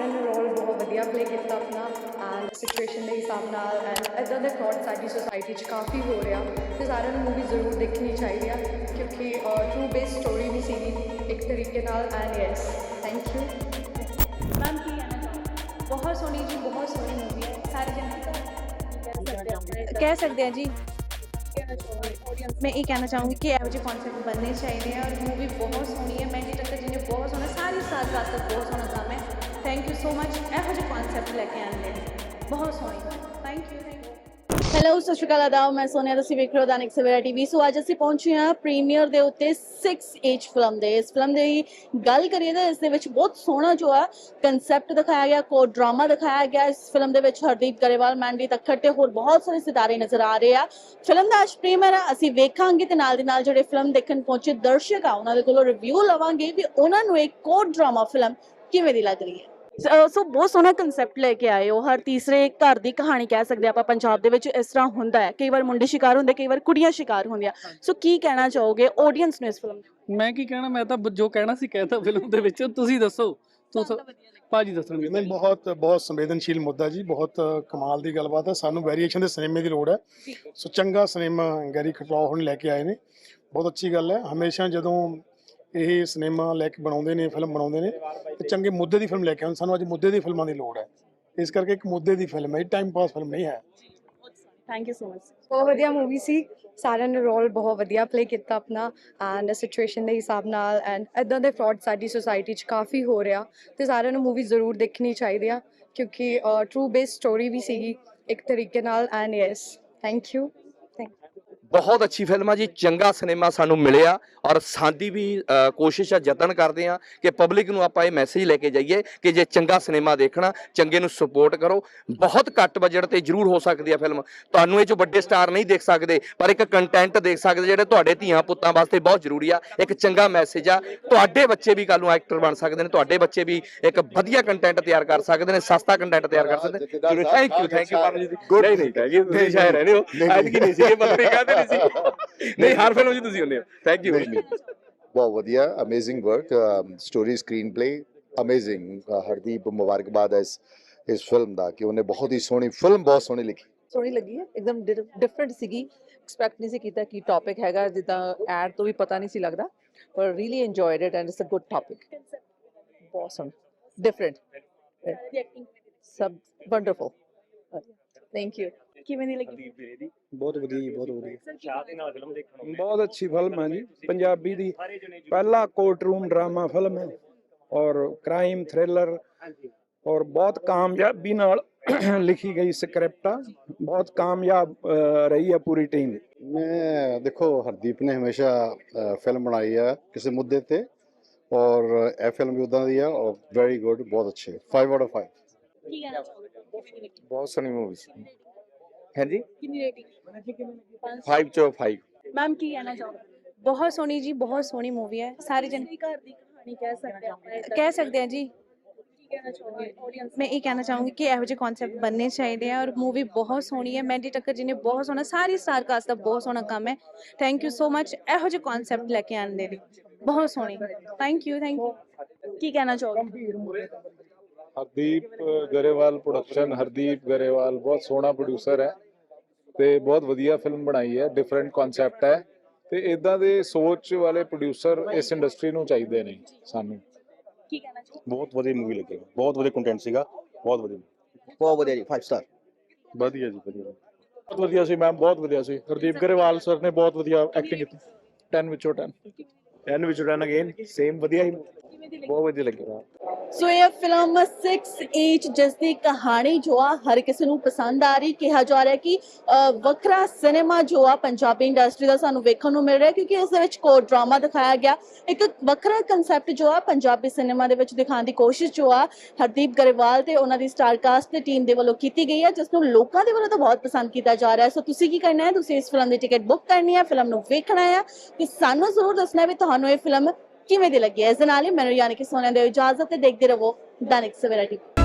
ਸਾਰਿਆਂ ਨੇ ਰੋਲ ਬਹੁਤ ਵਧੀਆ ਪਲੇ ਕੀਤਾ ਆਪਣਾ ਐਂਡ ਸਿਚੁਏਸ਼ਨ ਦੇ ਹਿਸਾਬ ਨਾਲ ਐਂਡ ਇਦਾਂ ਦੇ ਥਾਟ ਸਾਡੀ ਸੋਸਾਇਟੀ 'ਚ ਕਾਫੀ ਹੋ ਰਿਹਾ ਤੇ ਸਾਰਿਆਂ ਨੂੰ ਮੂਵੀ ਜ਼ਰੂਰ ਦੇਖਣੀ ਚਾਹੀਦੀ ਆ ਕਿਉਂਕਿ ਟਰੂ ਬੇਸ ਸਟੋਰੀ ਵੀ ਸੀਗੀ ਇੱਕ ਤਰੀਕੇ ਨਾਲ and yes thank you ma'am ਕੀ ਕਹਿਣਾ ਚਾਹੋਗੇ? ਬਹੁਤ ਸੋਹਣੀ ਜੀ ਬਹੁਤ ਸੋਹਣੀ ਮੂਵੀ ਹੈ ਸਾਰੇ ਜਣੇ ਕਹਿ ਸਕਦੇ ਆ ਜੀ। ਮੈਂ ਇਹ ਕਹਿਣਾ ਚਾਹੂੰਗੀ ਕਿ ਇਹੋ ਜਿਹੇ ਕਨਸੈਪਟ ਬਣਨੇ ਚਾਹੀਦੇ ਆ ਔਰ ਮੂਵੀ ਬਹੁਤ ਸੋਹਣੀ ਹੈ ਮਹਿੰਦੀ ਟੱਕਰ ਜੀ ਨੇ ਬਹੁਤ ਸੋਹਣਾ ਸਾਰੀ ਸਾਲ ਰਾਤ ਤੱਕ ਬਹੁਤ ਸੋਹਣਾ ਕੰਮ ਹੈ ਥੈਂਕ ਯੂ ਸੋ ਮਚ ਇਹੋ ਜਿਹੇ ਕਨਸੈਪਟ ਲੈ ਕੇ ਆਉਂਦੇ ਬਹੁਤ ਸੋਹਣੀ ਥੈਂਕ ਯੂ ਹੈਲੋ ਸਤਿ ਸ਼੍ਰੀ ਅਕਾਲ, ਆਦਾਬ। ਮੈਂ ਸੋਨੀਆ, ਤੁਸੀਂ ਵੇਖ ਰਹੇ ਹੋ ਦਾਨਿਕ ਸਵੇਰਾ ਟੀਵੀ ਸੋ ਅੱਜ ਅਸੀਂ ਪਹੁੰਚੇ ਹਾਂ ਪ੍ਰੀਮੀਅਰ ਦੇ ਉੱਤੇ 6H ਫਿਲਮ ਦੇ। ਇਸ ਫਿਲਮ ਦੀ ਗੱਲ ਕਰੀਏ ਤਾਂ ਇਸ ਦੇ ਵਿੱਚ ਬਹੁਤ ਸੋਹਣਾ ਜੋ ਆ ਕਨਸੈਪਟ ਦਿਖਾਇਆ ਗਿਆ ਕੋ ਡਰਾਮਾ ਦਿਖਾਇਆ ਗਿਆ। ਇਸ ਫਿਲਮ ਦੇ ਵਿੱਚ ਹਰਦੀਪ ਗਰੇਵਾਲ ਮੈਂਡੀ ਤੱਕੜ ਤੇ ਹੋਰ ਬਹੁਤ ਸਾਰੇ ਸਿਤਾਰੇ ਨਜ਼ਰ ਆ ਰਹੇ ਆ। ਫਿਲਮ ਦਾ ਅੱਜ ਪ੍ਰੀਮੀਅਰ ਆ। ਅਸੀਂ ਵੇਖਾਂਗੇ ਤੇ ਨਾਲ ਦੀ ਨਾਲ ਜਿਹੜੇ ਫਿਲਮ ਦੇਖਣ ਪਹੁੰਚੇ ਦਰਸ਼ਕ ਆ, ਉਹਨਾਂ ਦੇ ਕੋਲੋਂ ਰਿਵਿਊ ਲਵਾਂਗੇ ਵੀ ਉਹਨਾਂ ਨੂੰ ਇਹ ਕੋ ਡਰਾਮਾ ਫਿਲਮ ਕਿਵੇਂ ਦੀ ਲੱਗ ਰਹੀ ਹੈ। ਸੋ ਬਹੁਤ ਸੋਹਣਾ ਕਨਸੈਪਟ ਲੈ ਕੇ ਆਏ ਹੋ। ਹਰ ਤੀਸਰੇ ਘਰ ਦੀ ਕਹਾਣੀ ਕਹਿ ਸਕਦੇ ਆਪਾਂ ਪੰਜਾਬ ਦੇ ਵਿੱਚ ਇਸ ਤਰ੍ਹਾਂ ਹੁੰਦਾ ਹੈ। ਕਈ ਵਾਰ ਮੁੰਡੇ ਸ਼ਿਕਾਰ ਹੁੰਦੇ ਕਈ ਵਾਰ ਕੁੜੀਆਂ ਸ਼ਿਕਾਰ ਹੁੰਦੀਆਂ। ਸੋ ਕੀ ਕਹਿਣਾ ਚਾਹੋਗੇ ਆਡੀਅנס ਨੂੰ ਇਸ ਫਿਲਮ ਮੈਂ ਕੀ ਕਹਿਣਾ ਮੈਂ ਤਾਂ ਜੋ ਕਹਿਣਾ ਸੀ ਕਹਿਤਾ ਫਿਲਮ ਦੇ ਵਿੱਚ। ਤੁਸੀਂ ਦੱਸੋ। ਤੁਸੀਂ ਭਾਜੀ ਦੱਸਣਗੇ। ਨਹੀਂ ਬਹੁਤ ਬਹੁਤ ਸੰਵੇਦਨਸ਼ੀਲ ਮੁੱਦਾ ਜੀ। ਬਹੁਤ ਕਮਾਲ ਦੀ ਗੱਲਬਾਤ ਹੈ। ਸਾਨੂੰ ਵੈਰੀਏਸ਼ਨ ਦੇ ਸਿਨੇਮੇ ਦੀ ਲੋੜ ਹੈ। ਸੋ ਚੰਗਾ ਸਿਨੇਮਾ ਗੈਰੀ ਖਟਵਾਲ ਹੁਣ ਲੈ ਕੇ ਆਏ ਨੇ। ਬਹੁਤ ਅੱਛੀ ਗੱਲ ਹੈ। ਹਮੇਸ਼ਾ ਜਦੋਂ ਇਹ ਸਿਨੇਮਾ ਲੈ ਕੇ ਬਣਾਉਂਦੇ ਨੇ ਫਿਲਮ ਬਣਾਉਂਦੇ ਨੇ ਤੇ ਚੰਗੇ ਮੁੱਦੇ ਦੀ ਫਿਲਮ ਲੈ ਕੇ ਆਉਣ ਸਾਨੂੰ ਅੱਜ ਮੁੱਦੇ ਦੀ ਫਿਲਮਾਂ ਦੀ ਲੋੜ ਹੈ। ਇਸ ਕਰਕੇ ਇੱਕ ਮੁੱਦੇ ਦੀ ਫਿਲਮ ਹੈ ਟਾਈਮ ਪਾਸ ਫਿਲਮ ਨਹੀਂ ਹੈ। ਥੈਂਕ ਯੂ ਸੋ ਮਚ ਬਹੁਤ ਵਧੀਆ ਮੂਵੀ ਸੀ। ਸਾਰਿਆਂ ਨੇ ਰੋਲ ਬਹੁਤ ਵਧੀਆ ਪਲੇ ਕੀਤਾ ਆਪਣਾ ਐਂਡ ਸਿਚੁਏਸ਼ਨ ਦੇ ਹਿਸਾਬ ਨਾਲ ਐਂਡ ਇਦਾਂ ਦੇ ਫਰਾਡ ਸਾਡੀ ਸੋਸਾਇਟੀ 'ਚ ਕਾਫੀ ਹੋ ਰਿਹਾ। ਤੇ ਸਾਰਿਆਂ ਨੂੰ ਮੂਵੀ ਜ਼ਰੂਰ ਦੇਖਣੀ ਚਾਹੀਦੀ ਆ ਕਿਉਂਕਿ ਟਰੂ ਬੇਸ ਸਟੋਰੀ ਵੀ ਸੀਗੀ ਇੱਕ ਤਰੀਕੇ ਨਾਲ ਐਂਡ ਯੈਸ ਥੈਂਕ ਯੂ ਬਹੁਤ ਅੱਛੀ ਫਿਲਮ ਆ ਜੀ ਚੰਗਾ ਸਿਨੇਮਾ ਸਾਨੂੰ ਮਿਲਿਆ ਔਰ ਸਾਡੀ ਵੀ ਕੋਸ਼ਿਸ਼ ਆ ਯਤਨ ਕਰਦੇ ਆ ਕਿ ਪਬਲਿਕ ਨੂੰ ਆਪਾਂ ਇਹ ਮੈਸੇਜ ਲੈ ਕੇ ਜਾਈਏ ਕਿ ਜੇ ਚੰਗਾ ਸਿਨੇਮਾ ਦੇਖਣਾ ਚੰਗੇ ਨੂੰ ਸਪੋਰਟ ਕਰੋ। ਬਹੁਤ ਘੱਟ ਬਜਟ ਤੇ ਜ਼ਰੂਰ ਹੋ ਸਕਦੀ ਆ ਫਿਲਮ ਤੁਹਾਨੂੰ ਇਹ ਚ ਵੱਡੇ ਸਟਾਰ ਨਹੀਂ ਦੇਖ ਸਕਦੇ ਪਰ ਇੱਕ ਕੰਟੈਂਟ ਦੇਖ ਸਕਦੇ ਜਿਹੜੇ ਤੁਹਾਡੇ ਧੀਆਂ ਪੁੱਤਾਂ ਵਾਸਤੇ ਬਹੁਤ ਜ਼ਰੂਰੀ ਆ ਇੱਕ ਚੰਗਾ ਮੈਸੇਜ ਆ। ਤੁਹਾਡੇ ਬੱਚੇ ਵੀ ਕੱਲ ਨੂੰ ਐਕਟਰ ਬਣ ਸਕਦੇ ਨੇ ਤੁਹਾਡੇ ਬੱਚੇ ਵੀ ਇੱਕ ਵਧੀਆ ਕੰਟੈਂਟ ਤਿਆਰ ਕਰ ਸਕਦੇ ਨੇ ਸਸਤਾ ਕੰਟੈਂਟ ਤਿਆਰ ਕਰ ਸਕਦੇ ਨੇ। Thank you thank you Param ji. ਨਹੀਂ ਨਹੀਂ ਥੈਂਕ ਯੂ ਤੁਸੀਂ ਸ਼ਾਇਰ ਰਹਿੰਦੇ ਹੋ। ਐਤਕੀ ਨਹੀਂ ਸੀ ਇਹ ਬੰਦੇ ਕਹਿੰਦੇ ਨਹੀਂ ਸੀ ਨਹੀਂ ਹਰ ਫਿਲਮ 'ਚ ਤੁਸੀਂ ਹੁੰਦੇ ਹੋ। ਥੈਂਕ ਯੂ ਬਹੁਤ ਵਧੀਆ amazing work story screenplay amazing Hardeep ਮੁਬਾਰਕਬਾਦ ਇਸ ਇਸ ਫਿਲਮ ਦਾ ਕਿ ਉਹਨੇ ਬਹੁਤ ਹੀ ਸੋਹਣੀ ਫਿਲਮ ਬਹੁਤ ਸੋਹਣੀ ਲਿਖੀ। ਸੋਹਣੀ ਲੱਗੀ ਹੈ ਇੱਕਦਮ ਡਿਫਰੈਂਟ ਸੀਗੀ ਐਕਸਪੈਕਟ ਨਹੀਂ ਸੀ ਕੀਤਾ ਕਿ ਟੌਪਿਕ ਹੈਗਾ ਜਿੱਦਾਂ ਐਡ ਤੋਂ ਵੀ ਪਤਾ ਨਹੀਂ ਸੀ ਲੱਗਦਾ ਪਰ really enjoyed it and it's a good topic ਬਹੁਤ ਸੋਹਣਾ ਡਿਫਰੈਂਟ ਸਭ ਵੰਡਰਫੁਲ ਥੈਂਕ ਯੂ ਕਿਵੇਂ ਦੀ ਲੱਗੀ? ਬਹੁਤ ਵਧੀਆ ਜੀ ਬਹੁਤ ਵਧੀਆ। ਬਹੁਤ ਅੱਛੀ ਫਿਲਮ ਹੈ ਜੀ ਪੰਜਾਬੀ ਦੀ ਪਹਿਲਾ ਕੋਰਟ ਰੂਮ ਡਰਾਮਾ ਫਿਲਮ ਹੈ ਔਰ ਕ੍ਰਾਈਮ ਥ੍ਰਿਲਰ ਔਰ ਬਹੁਤ ਕਾਮਯਾਬੀ ਨਾਲ ਲਿਖੀ ਗਈ ਸਕ੍ਰਿਪਟ ਆ। ਬਹੁਤ ਕਾਮਯਾਬ ਅਹ, ਰਹੀ ਹੈ ਪੂਰੀ ਟੀਮ ਮੈਂ ਦੇਖੋ ਹਰਦੀਪ ਨੇ ਹਮੇਸ਼ਾ ਫਿਲਮ ਬਣਾਈ ਹੈ ਕਿਸੇ ਮੁੱਦੇ ਤੇ ਔਰ ਇਹ ਫਿਲਮ ਵੀ ਉਦਾਂ ਦੀ ਆ ਔਰ ਵੈਰੀ ਗੁੱਡ ਬਹੁਤ ਅੱਛੇ। 5 ਆਊਟ ਆਫ 5 ਹਾਂਜੀ? ਕਿੰਨੀ ਰੇਟਿੰਗ 5 ਚੋਂ 5 ਮੈਮ ਕੀ ਕਹਿਣਾ ਚਾਹੋਗੇ? ਬਹੁਤ ਸੋਹਣੀ ਜੀ ਬਹੁਤ ਸੋਹਣੀ ਮੂਵੀ ਹੈ। ਸਾਰੇ ਜਣੇ ਘਰ ਦੀ ਕਹਾਣੀ ਕਹਿ ਸਕਦੇ ਆਪਾਂ ਕਹਿ ਸਕਦੇ ਆ ਜੀ। ਮੈਂ ਇਹ ਕਹਿਣਾ ਚਾਹੂੰਗੀ ਕਿ ਇਹੋ ਜਿਹੇ ਕਨਸੈਪਟ ਬਣਨੇ ਚਾਹੀਦੇ ਆ ਔਰ ਮੂਵੀ ਬਹੁਤ ਸੋਹਣੀ ਹੈ। ਮੈਂਡੀ ਟੱਕਰ ਜੀ ਨੇ ਬਹੁਤ ਸੋਹਣਾ ਸਾਰੀ ਸਟਾਰ ਕਾਸਟ ਦਾ ਬਹੁਤ ਸੋਹਣਾ ਕੰਮ ਹੈ। ਥੈਂਕ ਯੂ ਸੋ ਮਚ ਇਹੋ ਜਿਹੇ ਕਨਸੈਪਟ ਲੈ ਕੇ ਆਉਂਦੇ ਨੇ ਬਹੁਤ ਸੋਹਣੀ। ਥੈਂਕ ਯੂ ਥੈਂਕ ਯੂ ਕੀ ਕਹਿਣਾ ਚਾਹੋਗੇ? ਹਰਦੀਪ ਗਰੇਵਾਲ ਪ੍ਰੋਡਕਸ਼ਨ ਹਰਦੀਪ ਗਰੇਵਾਲ ਬਹੁਤ ਸੋਹਣਾ ਪ੍ਰੋਡਿਊਸਰ ਹੈ ਤੇ ਬਹੁਤ ਵਧੀਆ ਫਿਲਮ ਬਣਾਈ ਹੈ ਡਿਫਰੈਂਟ ਕਨਸੈਪਟ ਹੈ ਤੇ ਇਦਾਂ ਦੇ ਸੋਚ ਵਾਲੇ ਪ੍ਰੋਡਿਊਸਰ ਇਸ ਇੰਡਸਟਰੀ ਨੂੰ ਚਾਹੀਦੇ ਨੇ ਸਾਨੂੰ। ਕੀ ਕਹਿਣਾ ਚਾਹੋਗੇ? ਬਹੁਤ ਵਧੀਆ ਮੂਵੀ ਲੱਗੀ। ਬਹੁਤ ਵਧੀਆ ਕੰਟੈਂਟ ਸੀਗਾ ਬਹੁਤ ਵਧੀਆ। ਬਹੁਤ ਵਧੀਆ ਜੀ 5 ਸਟਾਰ ਵਧੀਆ ਜੀ ਵਧੀਆ। ਬਹੁਤ ਵਧੀਆ ਸੀ ਮੈਮ ਬਹੁਤ ਵਧੀਆ ਸੀ। ਹਰਦੀਪ ਗਰੇਵਾਲ ਸਰ ਨੇ ਬਹੁਤ ਵਧੀਆ ਐਕਟਿੰਗ ਕੀਤੀ। 10 ਵਿੱਚੋਂ 10 10 ਵਿੱਚ ਰਨ ਅਗੇਨ ਸੇਮ ਵਧੀਆ ਹੀ। ਬਹੁਤ ਵਧੀਆ ਲੱਗਿਆ ਸੋ ਇਹ ਫਿਲਮ 6H ਜਿਸ ਦੀ ਕਹਾਣੀ ਜੋ ਆ ਹਰ ਕਿਸੇ ਨੂੰ ਪਸੰਦ ਆ ਰਹੀ ਕਿਹਾ ਜਾ ਰਿਹਾ ਕਿ ਅ, ਸਿਨੇਮਾ ਜੋ ਆ ਪੰਜਾਬੀ ਇੰਡਸਟਰੀ ਦਾ ਸਾਨੂੰ ਵੇਖਣ ਨੂੰ ਮਿਲ ਰਿਹਾ ਕਿਉਂਕਿ ਇਸ ਦੇ ਵਿੱਚ ਕੋਰ ਡਰਾਮਾ ਦਿਖਾਇਆ ਗਿਆ। ਇੱਕ ਵੱਖਰਾ ਕਨਸੈਪਟ ਜੋ ਆ ਪੰਜਾਬੀ ਸਿਨੇਮਾ ਦੇ ਵਿੱਚ ਦਿਖਾਉਣ ਦੀ ਕੋਸ਼ਿਸ਼ ਜੋ ਆ ਹਰਦੀਪ ਗਰੇਵਾਲ ਤੇ ਉਹਨਾਂ ਦੀ ਸਟਾਰ ਕਾਸਟ ਤੇ ਟੀਮ ਦੇ ਵੱਲੋਂ ਕੀਤੀ ਗਈ ਹੈ ਜਿਸ ਨੂੰ ਲੋਕਾਂ ਦੇ ਵੱਲੋਂ ਤਾਂ ਬਹੁਤ ਪਸੰਦ ਕੀਤਾ ਜਾ ਰਿਹਾ। ਹੈ ਸੋ ਤੁਸੀਂ ਕੀ ਕਰਨਾ ਹੈ? ਤੁਸੀਂ ਇਸ ਫਿਲਮ ਦੀ ਟਿਕਟ ਬੁੱਕ ਕਰਨੀ ਹੈ ਫਿਲਮ ਨੂੰ ਵੇਖਣਾ ਹੈ। ਤੇ ਸਾਨੂੰ ਜ਼ਰੂਰ ਦੱਸਣਾ ਵੀ ਤੁਹਾਨੂੰ ਇਹ ਫਿਲਮ ਕਿਵੇਂ ਦੀ ਲੱਗੀ ਹੈ ਇਸ ਦੇ ਨਾਲ ਹੀ ਮੈਨੂੰ ਯਾਨੀ ਕਿ ਸੋਨਿਆ ਦੇ ਇਜਾਜ਼ਤ ਤੇ ਦੇਖਦੇ ਰਹੋ ਦੈਨਿਕ ਸਵੇਰਾ ਟੀਵੀ